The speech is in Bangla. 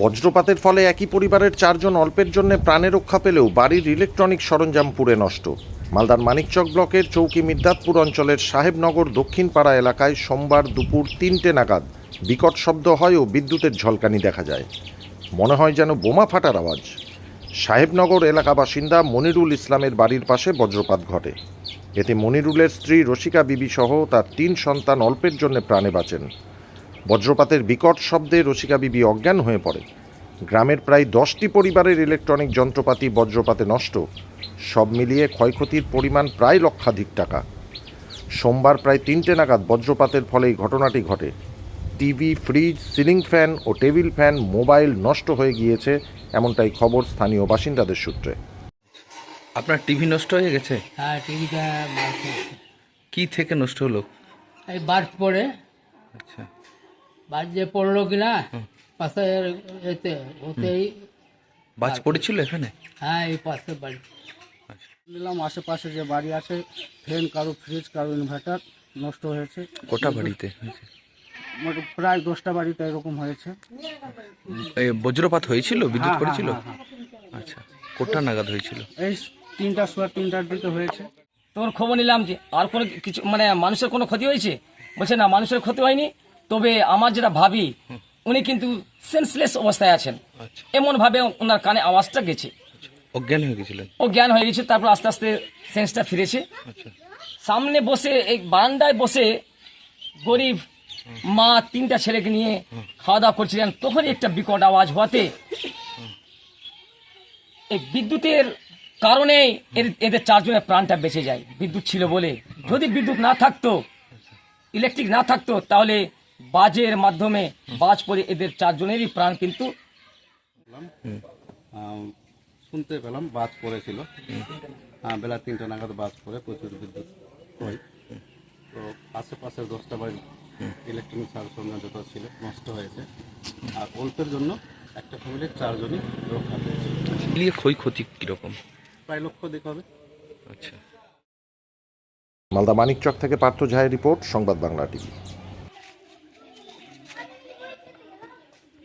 বজ্রপাতের ফলে একই পরিবারের চারজন অল্পের জন্য প্রাণে রক্ষা পেলেও বাড়ির ইলেকট্রনিক সরঞ্জাম পুড়ে নষ্ট। মালদার মানিকচক ব্লকের চৌকি মির্দাতপুর অঞ্চলের সাহেবনগর দক্ষিণ পাড়া এলাকায় সোমবার দুপুর তিনটে নাগাদ বিকট শব্দ হয় ও বিদ্যুতের ঝলকানি দেখা যায়। মনে হয় যেন বোমা ফাটার আওয়াজ। সাহেবনগর এলাকা বাসিন্দা মনিরুল ইসলামের বাড়ির পাশে বজ্রপাত ঘটে। এতে মনিরুলের স্ত্রী রসিকা বিবি সহ তার তিন সন্তান অল্পের জন্য প্রাণে বাঁচেন। বজ্রপাতের বিকট শব্দে রসিকা বিবি অজ্ঞান হয়ে পড়ে। গ্রামের প্রায় দশটি পরিবারের ইলেকট্রনিক যন্ত্রপাতি বজ্রপাতে নষ্ট। সব মিলিয়ে ক্ষয়ক্ষতির পরিমাণ প্রায় লক্ষাধিক টাকা। সোমবার প্রায় তিনটে নাগাদ বজ্রপাতের ফলে এই ঘটনাটি ঘটে। টিভি ফ্রিজ সিলিং ফ্যান ও টেবিল ফ্যান মোবাইল নষ্ট হয়ে গিয়েছে এমনটাই খবর স্থানীয় বাসিন্দাদের সূত্রে। আপনার টিভি নষ্ট হয়ে গেছে? হ্যাঁ টিভিটা কি থেকে নষ্ট হলো? এই বার্ড পড়ে। আচ্ছা। যে পড়ল কিনা পাশে এতে ওতেই বাজ পড়েছিল এখানে? হ্যাঁ এই পাশে বাড়ি। নিলাম আশেপাশে যে বাড়ি আছে ফ্যান কারও ফ্রিজ কারও ইনভার্টার নষ্ট হয়েছে। কোটা বাড়িতে প্রায় দশটা বাড়িতে এরকম হয়েছে। এই বজ্রপাত হয়েছিল? বিদ্যুৎ হ্যাঁ, পড়েছিল? হ্যাঁ, হ্যাঁ, আচ্ছা কোটা নাগাদ হয়েছিল? এই তিনটা সোয়া তিনটার দিকে হয়েছে। তোর খবর নিলাম যে আর কোনো কিছু মানে মানুষের কোনো ক্ষতি হয়েছে? বলছে না মানুষের ক্ষতি হয়নি। তবে আমার যেটা ভাবি উনি কিন্তু সেন্সলেস অবস্থায় আছেন। আচ্ছা। এমন ভাবে ওনার কানে আওয়াজটা গেছে। অজ্ঞান হয়ে গেছিলেন? ও জ্ঞান হয়ে গেছে তারপর আস্তে আস্তে সেন্সটা ফিরেছে। আচ্ছা। সামনে বসে এই বারান্দায় বসে গরিব মা তিনটা ছেলেকে নিয়ে খাওয়া দাওয়া করছিলেন। তখনই একটা বিকট আওয়াজ হওয়াতে এই বিদ্যুতের কারণে এদের চারজনের প্রাণটা বেঁচে যায়। বিদ্যুৎ ছিল বলে। যদি বিদ্যুৎ না থাকতো ইলেকট্রিক না থাকতো তাহলে বাজের মাধ্যমে বাজ পড়ে এদের চারজনেরই প্রাণ কিন্তু শুনতে পেলাম বাজ পড়েছিল। হ্যাঁ বেলা তিনটা নাগাদ বাজ পড়ে প্রচুর বিদ্যুৎ হয়। তো আশেপাশের দশটা বাড়ি ইলেকট্রনিক সরঞ্জাম যত ছিল নষ্ট হয়েছে। আর অল্পের জন্য একটা ফ্যামিলির চারজনই রক্ষা পেয়েছে। মিলিয়ে ক্ষয়ক্ষতি কীরকম? প্রায় লক্ষ দিকে হবে। আচ্ছা। মালদা মানিকচক থেকে পার্থ ঝায়ের রিপোর্ট সংবাদ বাংলা টিভি।